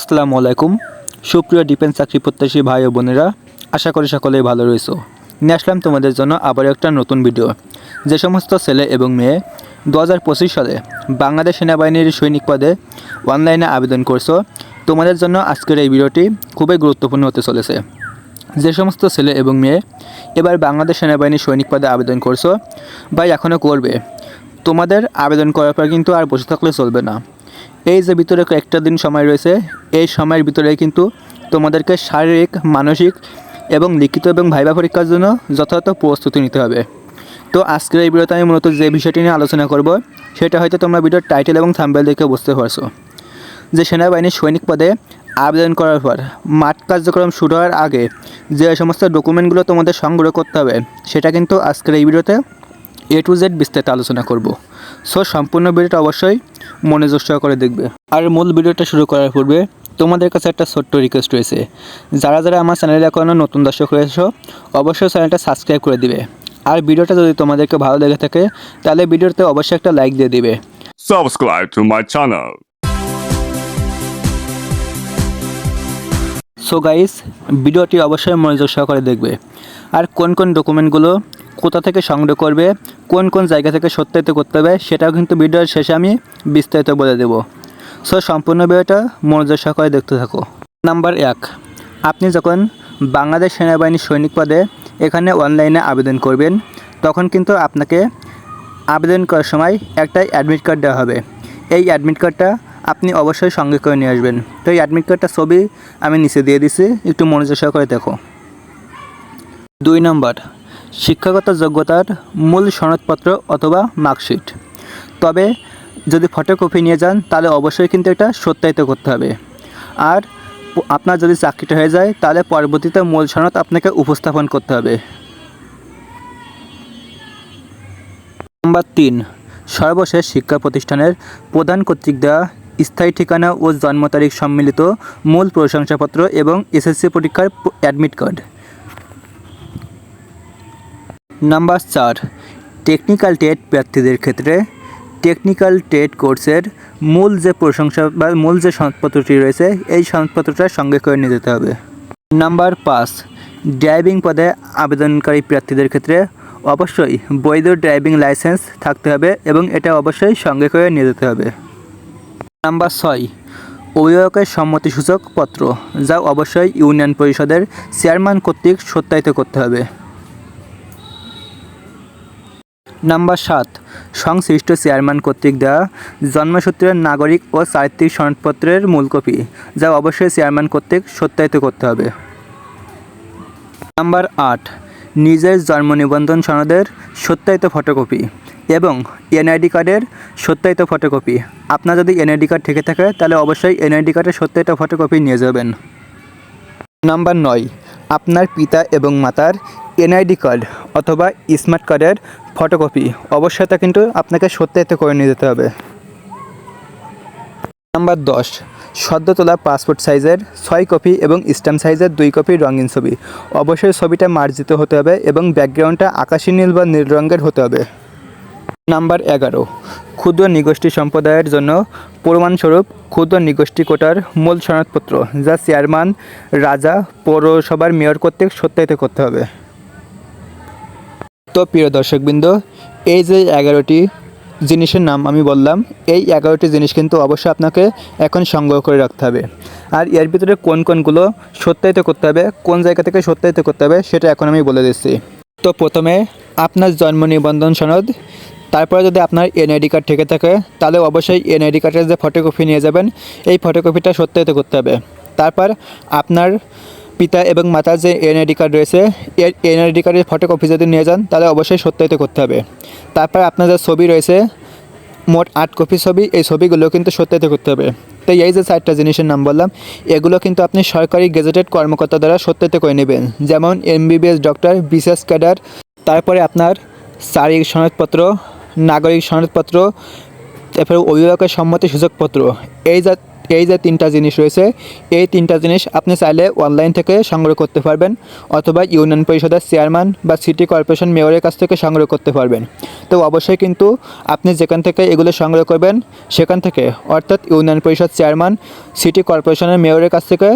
আসসালামু আলাইকুম। সুপ্রিয় ডিফেন্স চাকরি প্রত্যাশী ভাই ও বোনেরা, আশা করি সকলেই ভালো রয়েছো। নিয়ে আসলাম তোমাদের জন্য আবার একটা নতুন ভিডিও যে সমস্ত ছেলে এবং মেয়ে দু হাজার পঁচিশ সালে বাংলাদেশ সেনাবাহিনীর সৈনিক পদে অনলাইনে আবেদন করছ, তোমাদের জন্য আজকের এই ভিডিওটি খুবই গুরুত্বপূর্ণ হতে চলেছে। যে সমস্ত ছেলে এবং মেয়ে এবার বাংলাদেশ সেনাবাহিনীর সৈনিক পদে আবেদন করছ বা এখনও করবে। তোমাদের আবেদন করার পর কিন্তু আর বসে থাকলে চলবে না। এই যে ভিতরে একটা দিন সময় রয়েছে, এই সময়ের ভিতরে কিন্তু তোমাদেরকে শারীরিক, মানসিক এবং লিখিত এবং ভাইবা পরীক্ষার জন্য যথাযথ প্রস্তুতি নিতে হবে। তো আজকের এই ভিডিওতে আমি মূলত যে বিষয়টি নিয়ে আলোচনা করব, সেটা হয়তো তোমরা ভিডিওর টাইটেল এবং থাম্বেল দেখে বুঝতে পারছ। যে সেনাবাহিনীর সৈনিক পদে আবেদন করার পর মাঠ কার্যক্রম শুরু হওয়ার আগে যে সমস্ত ডকুমেন্টগুলো তোমাদের সংগ্রহ করতে হবে, সেটা কিন্তু আজকের এই ভিডিওতে এ টু জেড বিস্তারিত আলোচনা করব। সো সম্পূর্ণ ভিডিওটা অবশ্যই মনোযোগ সহকারে দেখবে। আর মূল ভিডিওটা শুরু করার পূর্বে তোমাদের কাছে একটা ছোট্ট রিকোয়েস্ট রয়েছে। যারা যারা আমার চ্যানেলে এখনও নতুন দর্শক রয়েছে অবশ্যই চ্যানেলটা সাবস্ক্রাইব করে দিবে। আর ভিডিওটা যদি তোমাদেরকে ভালো লেগে থাকে তাহলে ভিডিওতে অবশ্যই একটা লাইক দিয়ে দিবে। Subscribe to my channel. So guys ভিডিওটি অবশ্যই মনোযোগ সহকারে দেখবে। আর কোন কোন ডকুমেন্টগুলো কোথা থেকে সংগ্রহ করবে, কোন কোন জায়গা থেকে সত্যায়িত করতে হবে, সেটাও কিন্তু ভিডিওর শেষে আমি বিস্তারিত বলে দেবো। সো সম্পূর্ণ ভিডিওটা মনোযোগ সহকারে দেখতে থাকো। নাম্বার এক, আপনি যখন বাংলাদেশ সেনাবাহিনী সৈনিক পদে এখানে অনলাইনে আবেদন করবেন, তখন কিন্তু আপনাকে আবেদন করার সময় একটা অ্যাডমিট কার্ড দেওয়া হবে। এই অ্যাডমিট কার্ডটা আপনি অবশ্যই সঙ্গে করে নিয়ে আসবেন। তো এই অ্যাডমিট কার্ডটা ছবি আমি নিচে দিয়ে দিছি, একটু মনোযোগ সহকারে দেখো। দুই নম্বর শিক্ষাগত যোগ্যতার মূল সনদপত্র অথবা মার্কশিট। তবে যদি ফটোকপি নিয়ে যান, তাহলে অবশ্যই কিন্তু এটা সত্যায়িত করতে হবে। আর আপনার যদি চাকরিটা হয়ে যায়, তাহলে পরবর্তীতে মূল সনদ আপনাকে উপস্থাপন করতে হবে। নাম্বার তিন, সর্বশেষ শিক্ষা প্রতিষ্ঠানের প্রধান কর্তৃক দেওয়া স্থায়ী ঠিকানা ও জন্ম তারিখ সম্মিলিত মূল প্রশংসাপত্র এবং এসএসসি পরীক্ষার অ্যাডমিট কার্ড নাম্বার চার টেকনিক্যাল টেট প্রার্থীদের ক্ষেত্রে টেকনিক্যাল টেট কোর্সের মূল যে প্রশংসা বা মূল যে সনদপত্রটি রয়েছে, এই সনদপত্রটা সঙ্গে করে নিয়ে যেতে হবে। নাম্বার পাঁচ ড্রাইভিং পদে আবেদনকারী প্রার্থীদের ক্ষেত্রে অবশ্যই বৈধ ড্রাইভিং লাইসেন্স থাকতে হবে এবং এটা অবশ্যই সঙ্গে করে নিয়ে যেতে হবে। নাম্বার ছয়, অভিভাবকের সম্মতিসূচক পত্র, যা অবশ্যই ইউনিয়ন পরিষদের চেয়ারম্যান কর্তৃক সত্যায়িত করতে হবে। নাম্বার সাত, সংশ্লিষ্ট চেয়ারম্যান কর্তৃক দেওয়া জন্মসূত্রের নাগরিক ও চারিত্রিক সনদপত্রের মূল কপি, যা অবশ্যই চেয়ারম্যান কর্তৃক সত্যায়িত করতে হবে। নাম্বার আট, নিজের জন্ম নিবন্ধন সনদের সত্যায়িত ফটোকপি এবং এনআইডি কার্ডের সত্যায়িত ফটোকপি। আপনার যদি এনআইডি কার্ড থেকে থাকে, তাহলে অবশ্যই এনআইডি কার্ডের সত্যায়িত ফটোকপি নিয়ে যাবেন। নাম্বার নয়, আপনার পিতা এবং মাতার এনআইডি কার্ড অথবা স্মার্ট কার্ডের ফটোকপি। অবশ্যই তা কিন্তু আপনাকে সত্যায়িত করে নিয়ে যেতে হবে। নাম্বার দশ, সদ্য তোলা পাসপোর্ট সাইজের ছয় কপি এবং স্ট্যাম্প সাইজের দুই কপি রঙিন ছবি। অবশ্যই ছবিটা মার্জিত হতে হবে এবং ব্যাকগ্রাউন্ডটা আকাশী নীল বা নীল রঙের হতে হবে। নাম্বার এগারো, ক্ষুদ্র নিগোষ্ঠী সম্প্রদায়ের জন্য প্রমাণস্বরূপ ক্ষুদ্র নিগোষ্ঠী কোটার মূল সনদপত্র, যা চেয়ারম্যান, রাজা, পৌরসভার মেয়র কর্তৃক সত্যায়িত করতে হবে। তো প্রিয় দর্শকবৃন্দ, এই যে এগারোটি জিনিসের নাম আমি বললাম, এই এগারোটি জিনিস কিন্তু অবশ্যই আপনাকে এখন সংগ্রহ করে রাখতে হবে। আর এর ভিতরে কোন কোনগুলো সত্যায়িত করতে হবে, কোন জায়গা থেকে সত্যায়িত করতে হবে, সেটা এখন আমি বলে দিচ্ছি। তো প্রথমে আপনার জন্ম নিবন্ধন সনদ, তারপরে যদি আপনার এনআইডি কার্ড থেকে থাকে, তাহলে অবশ্যই এনআইডি কার্ডের যে ফটোকপি নিয়ে যাবেন, এই ফটোকপিটা সত্যায়িত করতে হবে। তারপর আপনার পিতা এবং মাতার যে এনআইডি কার্ড রয়েছে এনআইডি কার্ডের ফটোকপি যদি নিয়ে যান, তাহলে অবশ্যই সত্যায়িত করতে হবে। তারপর আপনার যে ছবি রয়েছে, মোট আট কপি ছবি, এই ছবিগুলো কিন্তু সত্যায়িত করতে হবে। তো এই যে চারটা জিনিসের নাম বললাম, এগুলো কিন্তু আপনি সরকারি গেজেটেড কর্মকর্তা দ্বারা সত্যায়িত করে নেবেন। যেমন এমবিবিএস ডক্টর বিশেষ ক্যাডার, তারপরে আপনার শারীরিক সনদপত্র, নাগরিক সনদপত্র, তারপরে অভিভাবকের সম্মতি সুযোগপত্র এই এই যে তিনটা জিনিস রয়েছে, এই তিনটা জিনিস আপনি চাইলে অনলাইন থেকে সংগ্রহ করতে পারবেন অথবা ইউনিয়ন পরিষদের চেয়ারম্যান বা সিটি কর্পোরেশন মেয়রের কাছ থেকে সংগ্রহ করতে পারবেন। তো অবশ্যই কিন্তু আপনি যেখান থেকে এগুলো সংগ্রহ করবেন, সেখান থেকে অর্থাৎ ইউনিয়ন পরিষদ চেয়ারম্যান সিটি কর্পোরেশনের মেয়রের কাছ থেকে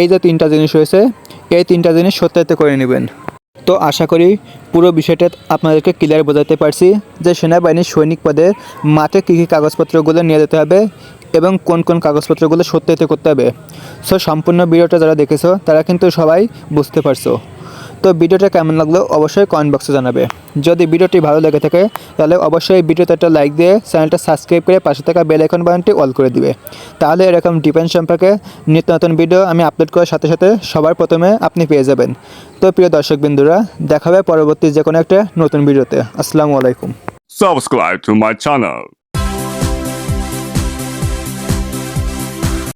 এই যে তিনটা জিনিস রয়েছে, এই তিনটা জিনিস সত্যায়িত করে নেবেন। তো আশা করি পুরো বিষয়টা আপনাদেরকে ক্লিয়ার বোঝাতে পারছি যে সেনাবাহিনীর সৈনিক পদে মাঠে কী কী কাগজপত্রগুলো নিয়ে যেতে হবে এবং কোন কোন কাগজপত্রগুলো সত্যায়িত করতে হবে। সো সম্পূর্ণ ভিডিওটা যারা দেখেছ, তারা কিন্তু সবাই বুঝতে পারছ। তো ভিডিওটা কেমন লাগল অবশ্যই কমেন্ট বক্সে জানাবে। যদি ভিডিওটি ভালো লেগে থাকে, তাহলে অবশ্যই ভিডিওতে একটা লাইক দিয়ে চ্যানেলটা সাবস্ক্রাইব করে পাশে থাকা বেল আইকন বাটনটি অল করে দিবে। তাহলে এরকম ডিফেন্স সম্পর্কে নিত্য নতুন ভিডিও আমি আপলোড করার সাথে সাথে সবার প্রথমে আপনি পেয়ে যাবেন। তো প্রিয় দর্শক বিন্দুরা দেখা হবে পরবর্তী যে কোনো একটা নতুন ভিডিওতে আসসালামু আলাইকুম। Subscribe to my channel.